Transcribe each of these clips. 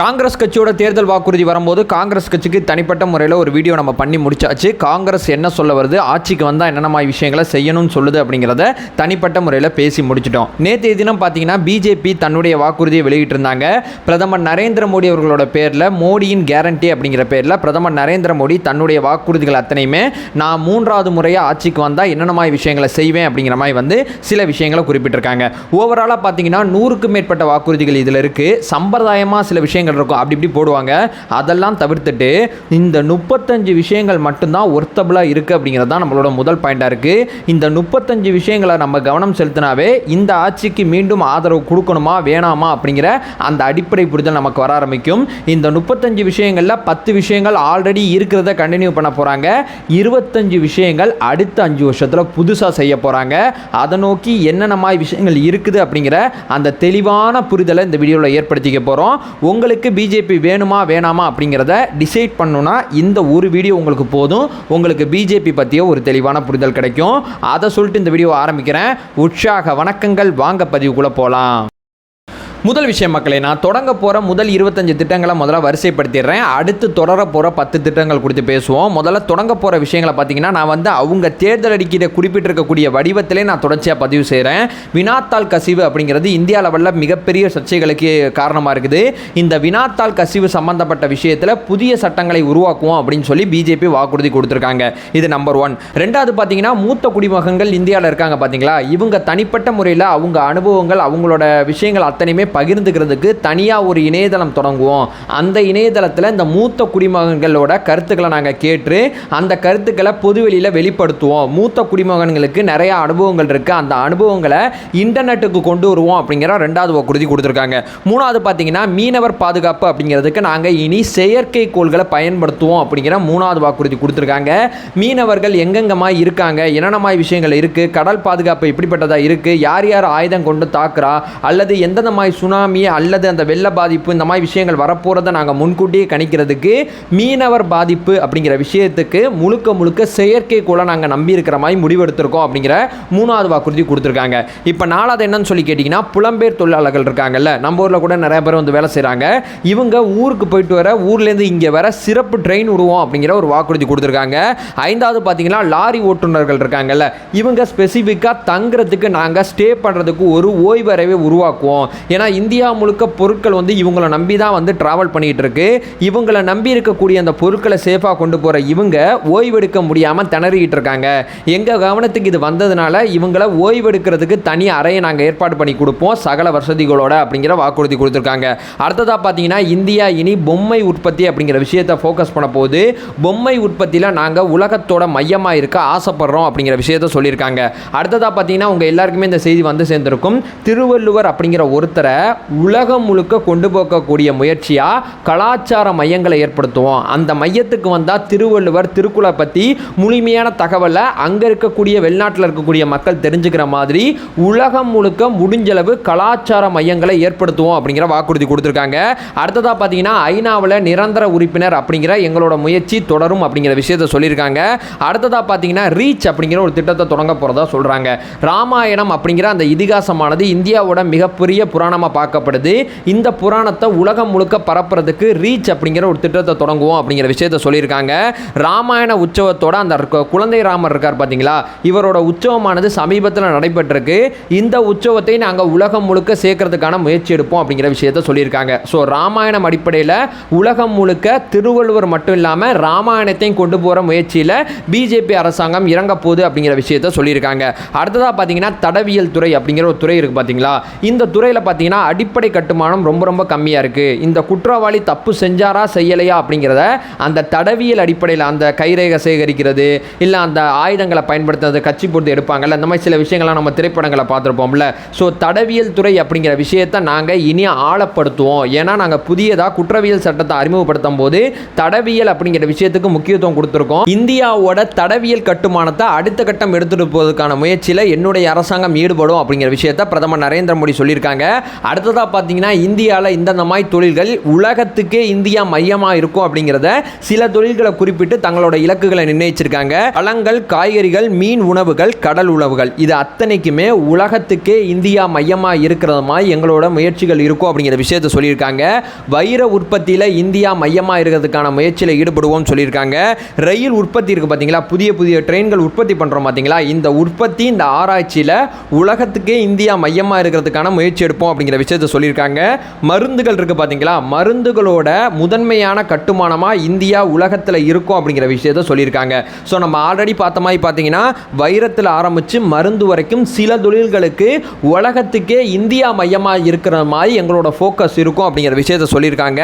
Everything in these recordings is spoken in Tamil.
காங்கிரஸ் கட்சியோட தேர்தல் வாக்குறுதி வரும்போது காங்கிரஸ் கட்சிக்கு தனிப்பட்ட முறையில் ஒரு வீடியோ நம்ம பண்ணி முடிச்சாச்சு. காங்கிரஸ் என்ன சொல்ல வருது? ஆட்சிக்கு வந்தால் என்னென்ன மாதிரி விஷயங்களை செய்யணும்னு சொல்லுது அப்படிங்கிறத தனிப்பட்ட முறையில் பேசி முடிச்சிட்டோம். நேற்றைய தினம் பார்த்தீங்கன்னா பிஜேபி தன்னுடைய வாக்குறுதியை வெளியிட்டிருந்தாங்க. பிரதமர் நரேந்திர மோடி அவர்களோட பேரில் மோடியின் கேரண்டி அப்படிங்கிற பேரில் பிரதமர் நரேந்திர மோடி தன்னுடைய வாக்குறுதிகள் அத்தனையுமே நான் மூன்றாவது முறையாக ஆட்சிக்கு வந்தால் என்னென்ன மாதிரி விஷயங்களை செய்வேன் அப்படிங்கிற மாதிரி வந்து சில விஷயங்களை குறிப்பிட்டிருக்காங்க. ஓவராலாக பார்த்தீங்கன்னா நூறுக்கும் மேற்பட்ட வாக்குறுதிகள் இதில் இருக்குது சம்பிரதாயமாக சில விஷயங்கள் விஷயங்கள் இருக்கும் அப்படி இப்படி போடுவாங்க. அதெல்லாம் தவிர்த்துட்டு இந்த முப்பத்தஞ்சு விஷயங்கள் மட்டும்தான் ஒர்த்தபிளாக இருக்குது அப்படிங்கிறது தான் நம்மளோட முதல் பாயிண்டாக இருக்குது இந்த முப்பத்தஞ்சு விஷயங்களை நம்ம கவனம் செலுத்தினாவே இந்த ஆட்சிக்கு மீண்டும் ஆதரவு கொடுக்கணுமா வேணாமா அப்படிங்கிற அந்த அடிப்படை புரிதல் நமக்கு வர ஆரம்பிக்கும். இந்த முப்பத்தஞ்சு விஷயங்களில் பத்து விஷயங்கள் ஆல்ரெடி இருக்கிறத கண்டினியூ பண்ண போகிறாங்க இருபத்தஞ்சு விஷயங்கள் அடுத்த அஞ்சு வருஷத்தில் புதுசாக செய்ய போகிறாங்க அதை நோக்கி என்னென்ன மாதிரி விஷயங்கள் இருக்குது அப்படிங்கிற அந்த தெளிவான புரிதலை இந்த வீடியோவில் ஏற்படுத்திக்க போகிறோம் உங்களுக்கு பிஜேபி வேணுமா வேணாமா அப்படிங்கிறத டிசைட் பண்ணணும்னா இந்த ஒரு வீடியோ உங்களுக்கு போதும். உங்களுக்கு பிஜேபி பற்றிய ஒரு தெளிவான புரிதல் கிடைக்கும். அதை சொல்லிட்டு இந்த வீடியோ ஆரம்பிக்கிறேன். உற்சாக வணக்கங்கள். வாங்க பதிவுக்குள்ளே போகலாம் முதல் விஷயம் மக்களே நான் தொடங்க போகிற முதல் இருபத்தஞ்சு திட்டங்களை முதல்ல வரிசைப்படுத்திடுறேன். அடுத்து தொடர போகிற பத்து திட்டங்கள் குறித்து பேசுவோம். முதல்ல தொடங்க போகிற விஷயங்களை பார்த்தீங்கன்னா நான் வந்து அவங்க தேர்தல் அறிக்கையை குறிப்பிட்டிருக்கக்கூடிய வடிவத்திலே நான் தொடர்ச்சியாக பதிவு செய்கிறேன் வினாத்தாள் கசிவு அப்படிங்கிறது இந்தியா லெவலில் மிகப்பெரிய சர்ச்சைகளுக்கு காரணமாக இருக்குது. இந்த வினாத்தாள் கசிவு சம்பந்தப்பட்ட விஷயத்தில் புதிய சட்டங்களை உருவாக்குவோம் அப்படின்னு சொல்லி பிஜேபி வாக்குறுதி கொடுத்துருக்காங்க. இது நம்பர் ஒன் ரெண்டாவது பார்த்தீங்கன்னா மூத்த குடிமகன்கள் இந்தியாவில் இருக்காங்க பார்த்தீங்களா? இவங்க தனிப்பட்ட முறையில் அவங்க அனுபவங்கள் அவங்களோட விஷயங்கள் அத்தனையுமே பகிர்ந்துக்கிறதுக்கு தனியாக ஒரு இணையதளம் தொடங்குவோம். அந்த இணையதளத்தில் இந்த மூத்த குடிமகன்களோட கருத்துக்களை நாங்கள் கேட்டு அந்த கருத்துக்களை பொதுவெளியில் வெளிப்படுத்துவோம். மூத்த குடிமகன்களுக்கு நிறைய அனுபவங்கள் இருக்குது அந்த அனுபவங்களை இன்டர்நெட்டுக்கு கொண்டு வருவோம் அப்படிங்கிற ரெண்டாவது வாக்குறுதி கொடுத்துருக்காங்க. மூணாவது பார்த்தீங்கன்னா மீனவர் பாதுகாப்பு அப்படிங்கிறதுக்கு நாங்கள் இனி செயற்கைக்கோள்களை பயன்படுத்துவோம் அப்படிங்கிற மூணாவது வாக்குறுதி கொடுத்துருக்காங்க. மீனவர்கள் எங்கெங்கமாக இருக்காங்க? என்னென்ன விஷயங்கள் இருக்குது கடல் பாதுகாப்பு எப்படிப்பட்டதாக இருக்குது யார் யார் ஆயுதம் கொண்டு தாக்குறா? அல்லது எந்தெந்த மாதிரி சுனாமி அல்லது அந்த வெள்ள பாதிப்பு இந்த மாதிரி விஷயங்கள் வரப்போகிறத நாங்கள் முன்கூட்டியே கணிக்கிறதுக்கு மீனவர் பாதிப்பு அப்படிங்கிற விஷயத்துக்கு முழுக்க முழுக்க செயற்கைக்கோளை நாங்கள் நம்பி இருக்கிற மாதிரி முடிவெடுத்திருக்கோம் அப்படிங்கிற மூணாவது வாக்குறுதி கொடுத்துருக்காங்க. இப்போ நாலாவது என்னன்னு சொல்லி கேட்டிங்கன்னா புலம்பெயர் தொழிலாளர்கள் இருக்காங்கல்ல நம்ம ஊரில் கூட நிறைய பேர் வந்து வேலை செய்கிறாங்க இவங்க ஊருக்கு போயிட்டு வர ஊர்லேருந்து இங்கே வர சிறப்பு ட்ரெயின் விடுவோம் அப்படிங்கிற ஒரு வாக்குறுதி கொடுத்துருக்காங்க. ஐந்தாவது பார்த்தீங்கன்னா லாரி ஓட்டுநர்கள் இருக்காங்கல்ல இவங்க ஸ்பெசிஃபிக்காக தங்குறதுக்கு நாங்கள் ஸ்டே பண்ணுறதுக்கு ஒரு ஓய்வறைவை உருவாக்குவோம். ஏன்னா இந்தியா முழுக்க பொருட்கள் வந்து இவங்களை நம்பி தான் வந்து ட்ராவல் பண்ணிகிட்டு இருக்கு இவங்களை நம்பி இருக்கக்கூடிய அந்த பொருட்களை சேஃபாக கொண்டு போகிற இவங்க ஓய்வெடுக்க முடியாமல் திணறிக்கிட்டு இருக்காங்க எங்கள் கவனத்துக்கு இது வந்ததுனால இவங்களை ஓய்வெடுக்கிறதுக்கு தனி அறையை நாங்கள் ஏற்பாடு பண்ணி கொடுப்போம். சகல வசதிகளோட அப்படிங்கிற வாக்குறுதி கொடுத்துருக்காங்க. அடுத்ததாக பார்த்தீங்கன்னா இந்தியா இனி பொம்மை உற்பத்தி அப்படிங்கிற விஷயத்தை ஃபோக்கஸ் பண்ண போது பொம்மை உற்பத்தியில் நாங்கள் உலகத்தோட மையமாக இருக்க ஆசைப்படுறோம் அப்படிங்கிற விஷயத்த சொல்லியிருக்காங்க. அடுத்ததாக பார்த்தீங்கன்னா உங்கள் எல்லாருக்குமே இந்த செய்தி வந்து சேர்ந்திருக்கும். திருவள்ளுவர் அப்படிங்கிற ஒருத்தரை உலகம் முழுக்க கொண்டு போகக்கூடிய முயற்சியாக கலாச்சார மையங்களை ஏற்படுத்துவோம். அந்த மையத்துக்கு வந்தால் திருவள்ளுவர் திருக்குளை பற்றி முழுமையான தகவலை அங்கே இருக்கக்கூடிய வெளிநாட்டில் இருக்கக்கூடிய மக்கள் தெரிஞ்சுக்கிற மாதிரி உலகம் முழுக்க முடிஞ்சளவு கலாச்சார மையங்களை ஏற்படுத்துவோம் அப்படிங்கிற வாக்குறுதி கொடுத்துருக்காங்க. அடுத்ததாக பார்த்தீங்கன்னா ஐநாவில் நிரந்தர உறுப்பினர் அப்படிங்கிற எங்களோட முயற்சி தொடரும் அப்படிங்கிற விஷயத்தை சொல்லியிருக்காங்க. அடுத்ததாக பார்த்தீங்கன்னா ரீச் அப்படிங்கிற ஒரு திட்டத்தை தொடங்க போகிறதா சொல்கிறாங்க ராமாயணம் அப்படிங்கிற அந்த இதிகாசமானது இந்தியாவோட மிகப்பெரிய புராணமாக பார்க்கப்படுது. இந்த புராணத்தை உலகம் முழுக்க பரப்புறதுக்கு ரீச் அப்படிங்கிற ஒரு திட்டத்தை தொடங்குவோம் அப்படிங்கிற விஷயத்தை சொல்லியிருக்காங்க. ராமாயண உற்சவத்தோட அந்த குழந்தை ராமர் இருக்கார் பார்த்தீங்களா இவரோட உற்சவமானது சமீபத்தில் நடைபெற்றிருக்கு. இந்த உற்சவத்தை நாங்கள் உலகம் முழுக்க சேர்க்கறதுக்கான முயற்சி எடுப்போம் அப்படிங்கிற விஷயத்த சொல்லியிருக்காங்க. ஸோ ராமாயணம் அடிப்படையில் உலகம் முழுக்க திருவள்ளுவர் மட்டும் இல்லாமல் ராமாயணத்தையும் கொண்டு போகிற முயற்சியில் பிஜேபி அரசாங்கம் இறங்க போகுது அப்படிங்கிற விஷயத்த சொல்லியிருக்காங்க. அடுத்ததாக பார்த்தீங்கன்னா தடவியல் துறை அப்படிங்கிற ஒரு துறை இருக்குது பார்த்தீங்களா இந்த துறையில் பார்த்தீங்கன்னா அடிப்படை கட்டுமானம் ரொம்ப ரொம்ப கம்மியாக இருக்குது இந்த குற்றவாளி தப்பு செஞ்சாரா செய்யலையா அப்படிங்கிறத அந்த தடவியல் அடிப்படையில் அந்த கைரேகை சேகரிக்கிறது இல்லை அந்த ஆயுதங்களை பயன்படுத்துறது கட்சி பொறுத்து எடுப்பாங்கல்ல இந்த மாதிரி சில விஷயங்கள்லாம் நம்ம திரைப்படங்களை பார்த்துருப்போம்ல. ஸோ தடவியல் துறை அப்படிங்கிற விஷயத்தை நாங்கள் இனி ஆழப்படுத்துவோம். ஏன்னா நாங்கள் புதியதாக குற்றவியல் சட்டத்தை அறிமுகப்படுத்தும் போது தடவியல் அப்படிங்கிற விஷயத்துக்கு முக்கியத்துவம் கொடுத்துருக்கோம். இந்தியாவோட தடவியல் கட்டுமானத்தை அடுத்த கட்டம் எடுத்துகிட்டு போவதற்கான முயற்சியில் என்னுடைய அரசாங்கம் ஈடுபடும் அப்படிங்கிற விஷயத்தை பிரதமர் நரேந்திர மோடி சொல்லியிருக்காங்க. அடுத்ததாக பார்த்தீங்கன்னா இந்தியாவில் இந்தந்த மாதிரி தொழில்கள் உலகத்துக்கே இந்தியா மையமாக இருக்கும் அப்படிங்கிறத சில தொழில்களை குறிப்பிட்டு தங்களோட இலக்குகளை நிர்ணயிச்சிருக்காங்க. பழங்கள் காய்கறிகள் மீன் உணவுகள் கடல் உணவுகள். இது அத்தனைக்குமே உலகத்துக்கே இந்தியா மையமாக இருக்கிறது மாதிரி எங்களோட முயற்சிகள் இருக்கும் அப்படிங்கிற விஷயத்தை சொல்லியிருக்காங்க. வைர உற்பத்தியில் இந்தியா மையமாக இருக்கிறதுக்கான முயற்சியில் ஈடுபடுவோம்னு சொல்லியிருக்காங்க. ரயில் உற்பத்தி இருக்குது பார்த்தீங்களா? புதிய புதிய ட்ரெயின்கள் உற்பத்தி பண்ணுறோம் பார்த்தீங்களா? இந்த உற்பத்தி இந்த ஆராய்ச்சியில் உலகத்துக்கே இந்தியா மையமாக இருக்கிறதுக்கான முயற்சி எடுப்போம் அப்படிங்கிற விஷயத்தை சொல்லியிருக்காங்க. மருந்துகள் இருக்குது பார்த்தீங்களா மருந்துகளோட முதன்மையான கட்டுமானமாக இந்தியா உலகத்தில் இருக்கும் அப்படிங்கிற விஷயத்த சொல்லியிருக்காங்க. ஸோ நம்ம ஆல்ரெடி பார்த்த மாதிரி பார்த்தீங்கன்னா வைரத்தில் ஆரம்பித்து மருந்து வரைக்கும் சில தொழில்களுக்கு உலகத்துக்கே இந்தியா மையமாக இருக்கிற மாதிரி எங்களோட ஃபோக்கஸ் இருக்கும் அப்படிங்கிற விஷயத்த சொல்லியிருக்காங்க.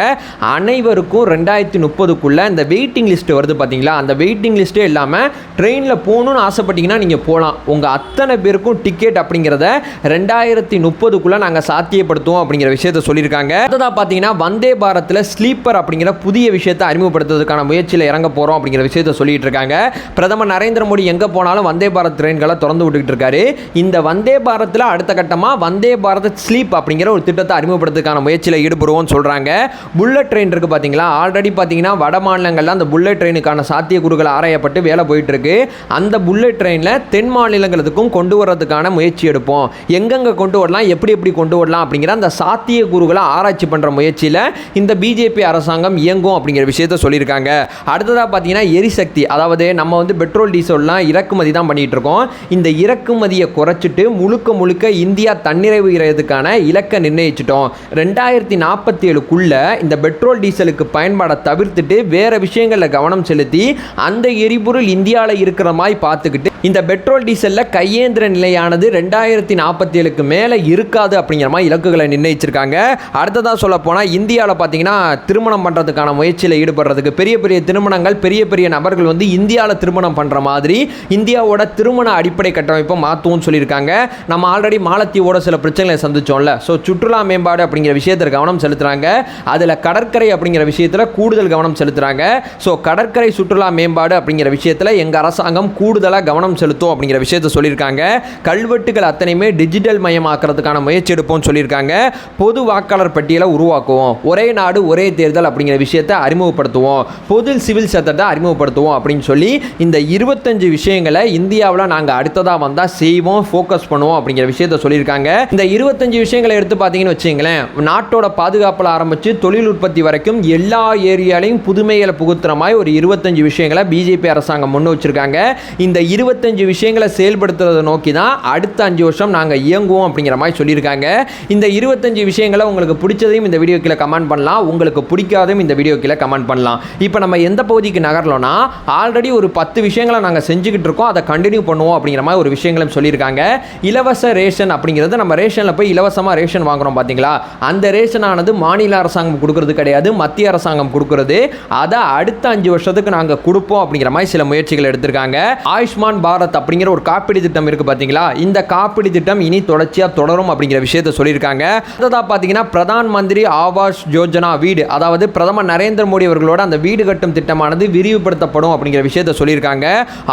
அனைவருக்கும் ரெண்டாயிரத்தி முப்பதுக்குள்ளே இந்த வெயிட்டிங் லிஸ்ட் வருது பார்த்தீங்களா அந்த வெயிட்டிங் லிஸ்ட்டே இல்லாமல் ட்ரெயினில் போகணுன்னு ஆசைப்பட்டீங்கன்னா நீங்கள் போகலாம் உங்கள் அத்தனை பேருக்கும் டிக்கெட் அப்படிங்கிறத ரெண்டாயிரத்தி முப்பதுக்குள்ளே நாங்கள் சாத்தியப்படுத்துவோம் அப்படிங்கிற விஷயத்த சொல்லியிருக்காங்க. அடுத்ததாக பார்த்தீங்கன்னா வந்தே பாரத்தில் ஸ்லீப்பர் அப்படிங்கிற புதிய விஷயத்தை அறிமுகப்படுத்துறதுக்கான முயற்சியில் இறங்க போகிறோம் அப்படிங்கிற விஷயத்த சொல்லிட்டு இருக்காங்க. பிரதமர் நரேந்திர மோடி எங்கே போனாலும் வந்தே பாரத் ட்ரெயின்களை திறந்து விட்டுக்கிட்டு இருக்காரு. இந்த வந்தே பாரத்தில் அடுத்த கட்டமாக வந்தே பாரத் ஸ்லீப் அப்படிங்கிற ஒரு திட்டத்தை அறிமுகப்படுத்துவதற்கான முயற்சியில் ஈடுபடுவோம்னு சொல்கிறாங்க புல்லட் ட்ரெயின் இருக்குது பார்த்தீங்களா? ஆல்ரெடி பார்த்தீங்கன்னா வட மாநிலங்களில் அந்த புல்லட் ட்ரெயினுக்கான சாத்தியக்கூறுகள் ஆராயப்பட்டு வேலை போயிட்டு இருக்கு. அந்த புல்லட் ட்ரெயினில் தென் மாநிலங்களுக்கும் கொண்டு வர்றதுக்கான முயற்சி எடுப்போம். எங்கெங்கே கொண்டு வரலாம்? எப்படி எப்படி கொண்டு வரலாம்? அப்படிங்கிற அந்த சாத்திய கூறுகளை ஆராய்ச்சி பண்ணுற முயற்சியில் இந்த பிஜேபி அரசாங்கம் இயங்கும் அப்படிங்கிற விஷயத்த சொல்லியிருக்காங்க. அடுத்ததாக பார்த்தீங்கன்னா எரிசக்தி அதாவது நம்ம வந்து பெட்ரோல் டீசல்லாம் இறக்குமதி தான் பண்ணிகிட்டு இருக்கோம். இந்த இறக்குமதியை குறைச்சிட்டு முழுக்க முழுக்க இந்தியா தன்னிறைவுகிறதுக்கான இலக்கை நிர்ணயிச்சிட்டோம். ரெண்டாயிரத்தி நாற்பத்தி ஏழுக்குள்ளே இந்த பெட்ரோல் டீசலுக்கு பயன்பாடை தவிர்த்துட்டு வேறு விஷயங்களில் கவனம் செலுத்தி அந்த எரிபொருள் இந்தியாவில் இருக்கிற மாதிரி பார்த்துக்கிட்டு இந்த பெட்ரோல் டீசலில் கையேந்திர நிலையானது ரெண்டாயிரத்தி நாற்பத்தி ஏழுக்கு மேலே இருக்காது அப்படிங்கிற மாதிரி இலக்குகளை நிர்ணயிச்சிருக்காங்க. அடுத்ததாக சொல்ல போனால் இந்தியாவில் பார்த்தீங்கன்னா திருமணம் பண்ணுறதுக்கான முயற்சியில் ஈடுபடுறதுக்கு பெரிய பெரிய திருமணங்கள் பெரிய பெரிய நபர்கள் வந்து இந்தியாவில் திருமணம் பண்ணுற மாதிரி இந்தியாவோட திருமண அடிப்படை கட்டமைப்பை மாற்றுவோம்னு சொல்லியிருக்காங்க. நம்ம ஆல்ரெடி மாலத்தீவோட சில பிரச்சனைகளை சந்திச்சோம்ல. ஸோ சுற்றுலா மேம்பாடு அப்படிங்கிற விஷயத்தில் கவனம் செலுத்துகிறாங்க அதில் கடற்கரை அப்படிங்கிற விஷயத்தில் கூடுதல் கவனம் செலுத்துகிறாங்க ஸோ கடற்கரை சுற்றுலா மேம்பாடு அப்படிங்கிற விஷயத்தில் எங்கள் அரசாங்கம் கூடுதலாக கவனம் செலுத்தும் அப்படிங்கிற விஷயத்த சொல்லியிருக்காங்க. கல்வெட்டுகள் அத்தனையுமே டிஜிட்டல் மயமாக்குறதுக்கான முயற்சி எடுப்போம்னு சொல்லியிருக்காங்க. பொது வாக்காளர் பட்டியலை உருவாக்குவோம். ஒரே நாடு ஒரே தேர்தல் அப்படிங்கிற விஷயத்தை அறிமுகப்படுத்துவோம். பொது சிவில் சட்டத்தை அறிமுகப்படுத்துவோம் அப்படின்னு சொல்லி இந்த இருபத்தஞ்சு விஷயங்களை இந்தியாவில் நாங்கள் அடுத்ததாக வந்தால் செய்வோம் ஃபோக்கஸ் பண்ணுவோம் அப்படிங்கிற விஷயத்த சொல்லியிருக்காங்க. இந்த இருபத்தஞ்சு விஷயங்களை எடுத்து பார்த்தீங்கன்னு வச்சுங்களேன் நாட்டோட பாதுகாப்பில் ஆரம்பித்து தொழில் உற்பத்தி வரைக்கும் எல்லா ஏரியாலையும் புதுமைகளை புகுத்துற மாதிரி ஒரு இருபத்தஞ்சு விஷயங்களை பிஜேபி அரசாங்கம் முன் வச்சிருக்காங்க. இந்த இருபத்தி இருபத்தஞ்சு விஷயங்களை செயல்படுத்துறதை நோக்கி தான் அடுத்த அஞ்சு வருஷம் நாங்கள் இயங்குவோம் அப்படிங்கிற மாதிரி சொல்லியிருக்காங்க. இந்த இருபத்தஞ்சு விஷயங்களை உங்களுக்கு பிடிச்சதையும் இந்த வீடியோ கீழே கமெண்ட் பண்ணலாம். உங்களுக்கு பிடிக்காதையும் இந்த வீடியோ கீழே கமெண்ட் பண்ணலாம். இப்போ நம்ம எந்த பகுதிக்கு நகரலோன்னா ஆல்ரெடி ஒரு பத்து விஷயங்களை நாங்கள் செஞ்சுக்கிட்டு இருக்கோம். அதை கண்டினியூ பண்ணுவோம் அப்படிங்கிற மாதிரி ஒரு விஷயங்களும் சொல்லியிருக்காங்க. இலவச ரேஷன் அப்படிங்கிறது நம்ம ரேஷனில் போய் இலவசமாக ரேஷன் வாங்குறோம் பார்த்தீங்களா அந்த ரேஷனானது மாநில அரசாங்கம் கொடுக்கறது கிடையாது மத்திய அரசாங்கம் கொடுக்கறது. அதை அடுத்த அஞ்சு வருஷத்துக்கு நாங்கள் கொடுப்போம் அப்படிங்கிற மாதிரி சில முயற்சிகள் எடுத்திருக்காங்க. ஆயுஷ்மான் பாரத் அப்படிங்கிற ஒரு காப்பீடு திட்டம் இருக்கு பார்த்தீங்களா இந்த காப்பீடு திட்டம் இனி தொடர்ச்சியாக தொடரும் அப்படிங்கிற விஷயத்தை சொல்லியிருக்காங்க. அடுத்ததாக பார்த்தீங்கன்னா பிரதான் மந்திரி ஆவாஸ் யோஜனா வீடு அதாவது பிரதமர் நரேந்திர மோடி அவர்களோட அந்த வீடு கட்டும் திட்டமானது விரிவுபடுத்தப்படும் அப்படிங்கிற விஷயத்தை சொல்லியிருக்காங்க.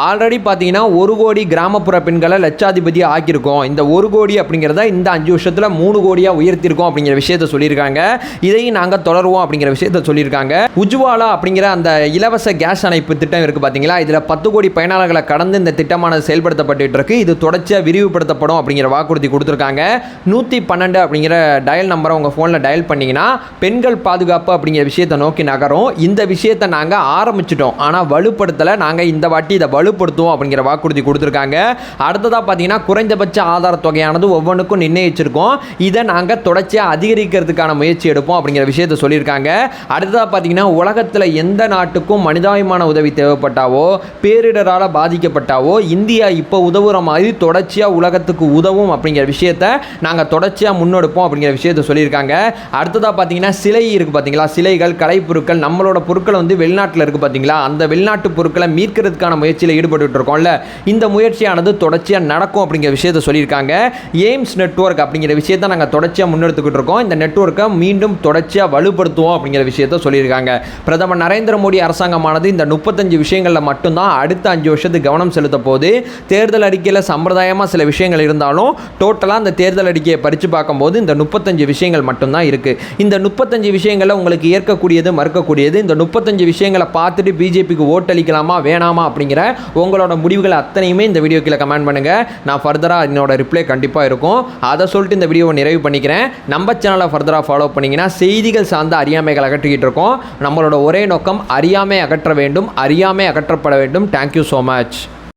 ஆல்ரெடி பார்த்தீங்கன்னா ஒரு கோடி கிராமப்புற பெண்களை லட்சாதிபதி ஆக்கியிருக்கோம். இந்த ஒரு கோடி அப்படிங்கிறத இந்த அஞ்சு வருஷத்தில் மூணு கோடியாக உயர்த்தியிருக்கோம் அப்படிங்கிற விஷயத்தை சொல்லியிருக்காங்க. இதையும் நாங்கள் தொடருவோம் அப்படிங்கிற விஷயத்தை சொல்லியிருக்காங்க. உஜ்வாலா அப்படிங்கிற அந்த இலவச கேஸ் அணைப்பு திட்டம் இருக்குது பார்த்தீங்களா இதில் பத்து கோடி பயனாளர்களை கடந்து இந்த திட்டம் திட்டமானது செயல்படுத்தப்பட்டு இருக்கு இது தொடர்ச்சியாக விரிவுபடுத்தப்படும் அப்படிங்கிற வாக்குறுதி கொடுத்துருக்காங்க. நூற்றி பன்னெண்டு அப்படிங்கிற டயல் நம்பரை உங்கள் ஃபோனில் டயல் பண்ணிங்கன்னா பெண்கள் பாதுகாப்பு அப்படிங்கிற விஷயத்தை நோக்கி நகரும். இந்த விஷயத்தை நாங்கள் ஆரம்பிச்சிட்டோம். ஆனால் வலுப்படுத்தலை. நாங்கள் இந்த வாட்டி இதை வலுப்படுத்துவோம் அப்படிங்கிற வாக்குறுதி கொடுத்துருக்காங்க. அடுத்ததாக பார்த்தீங்கன்னா குறைந்தபட்ச ஆதார தொகையானது ஒவ்வொன்றுக்கும் நிர்ணயிச்சிருக்கோம். இதை நாங்கள் தொடர்ச்சியாக அதிகரிக்கிறதுக்கான முயற்சி எடுப்போம் அப்படிங்கிற விஷயத்தை சொல்லியிருக்காங்க. அடுத்ததாக பார்த்தீங்கன்னா உலகத்தில் எந்த நாட்டுக்கும் மனிதாபிமான உதவி தேவைப்பட்டாவோ பேரிடரால் பாதிக்கப்பட்டாவோ இந்தியா இப்போ உதவுற மாதிரி தொடர்ச்சியாக உலகத்துக்கு உதவும் அப்படிங்கிற விஷயத்த நாங்கள் தொடர்ச்சியாக முன்னெடுப்போம் அப்படிங்கிற விஷயத்த சொல்லியிருக்காங்க. அடுத்ததாக பார்த்தீங்கன்னா சிலை இருக்குது பார்த்தீங்களா சிலைகள் கலைப்பொருட்கள் நம்மளோட பொருட்கள் வந்து வெளிநாட்டில் இருக்குது பார்த்தீங்களா அந்த வெளிநாட்டு பொருட்களை மீட்கிறதுக்கான முயற்சியில் ஈடுபட்டு இருக்கோம்ல. இந்த முயற்சியானது தொடர்ச்சியாக நடக்கும் அப்படிங்கிற விஷயத்த சொல்லியிருக்காங்க. எய்ம்ஸ் நெட்வொர்க் அப்படிங்கிற விஷயத்தை நாங்கள் தொடர்ச்சியாக முன்னெடுத்துக்கிட்டு இருக்கோம். இந்த நெட்வொர்க்கை மீண்டும் தொடர்ச்சியாக வலுப்படுத்துவோம் அப்படிங்கிற விஷயத்த சொல்லியிருக்காங்க. பிரதமர் நரேந்திர மோடி அரசாங்கமானது இந்த முப்பத்தஞ்சு விஷயங்களில் மட்டும்தான் அடுத்த அஞ்சு வருஷத்துக்கு கவனம் செலுத்த போது தேர்தல் அறிக்கையில் சம்பிரதாயமாக சில விஷயங்கள் இருந்தாலும் டோட்டலாக அந்த தேர்தல் அறிக்கையை பறித்து பார்க்கும்போது இந்த முப்பத்தஞ்சு விஷயங்கள் மட்டும்தான் இருக்குது இந்த முப்பத்தஞ்சு விஷயங்களை உங்களுக்கு ஏற்கக்கூடியது மறுக்கக்கூடியது இந்த முப்பத்தஞ்சு விஷயங்களை பார்த்துட்டு பிஜேபிக்கு ஓட்டளிக்கலாமா வேணாமா அப்படிங்கிற உங்களோட முடிவுகள் அத்தனையுமே இந்த வீடியோ கீழே கமெண்ட் பண்ணுங்கள் நான் ஃபர்தராக என்னோட ரிப்ளை கண்டிப்பாக இருக்கும். அதை சொல்லிட்டு இந்த வீடியோவை நிறைவு பண்ணிக்கிறேன். நம்ம சேனலை ஃபர்தராக ஃபாலோ பண்ணிங்கன்னா செய்திகள் சார்ந்த அறியாமைகள் அகற்றிக்கிட்டு இருக்கோம். நம்மளோட ஒரே நோக்கம் அறியாமை அகற்ற வேண்டும் அறியாமை அகற்றப்பட வேண்டும். Thank you so much